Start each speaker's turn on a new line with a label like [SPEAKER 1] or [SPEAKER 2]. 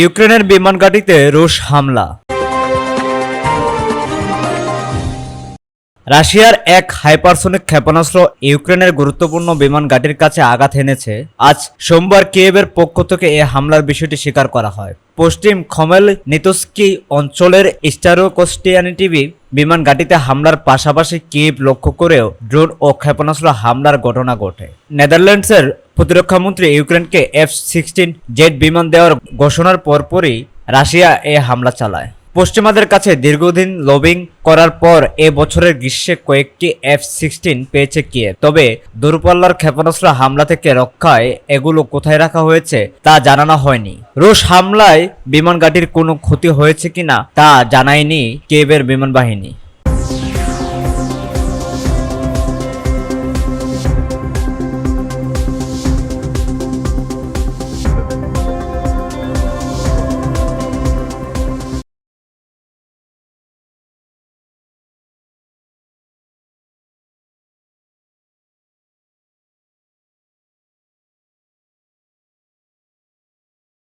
[SPEAKER 1] ইউক্রেনের বিমান ঘাঁটিতে রুশ হামলা। রাশিয়ার এক হাইপারসোনিক ক্ষেপণাস্ত্র ইউক্রেনের গুরুত্বপূর্ণ বিমান ঘাঁটির কাছে আঘাত এনেছে। আজ সোমবার কিয়েভের পক্ষ থেকে এ হামলার বিষয়টি স্বীকার করা হয়। পশ্চিম খমেল নিতস্কি অঞ্চলের স্টারোকোস্টিয়ানি টিভি বিমান ঘাঁটিতে হামলার পাশাপাশি কিয়েভ লক্ষ্য করেও ড্রোন ও ক্ষেপণাস্ত্র হামলার ঘটনা ঘটে। নেদারল্যান্ডসের প্রতিরক্ষামন্ত্রী ইউক্রেনকে এফ সিক্সটিন জেট বিমান দেওয়ার ঘোষণার পরপরই রাশিয়া এ হামলা চালায়। পশ্চিমাদের কাছে দীর্ঘদিন লবিং করার পর এ বছরের গ্রীষ্মে কয়েকটি এফ সিক্সটিন পেয়েছে কিয়ে। তবে দূরপাল্লার ক্ষেপণাস্ত্র হামলা থেকে রক্ষায় এগুলো কোথায় রাখা হয়েছে তা জানানো হয়নি। রুশ হামলায় বিমান ঘাঁটির কোনো ক্ষতি হয়েছে কিনা তা জানায়নি কিয়েভের বিমান বাহিনী।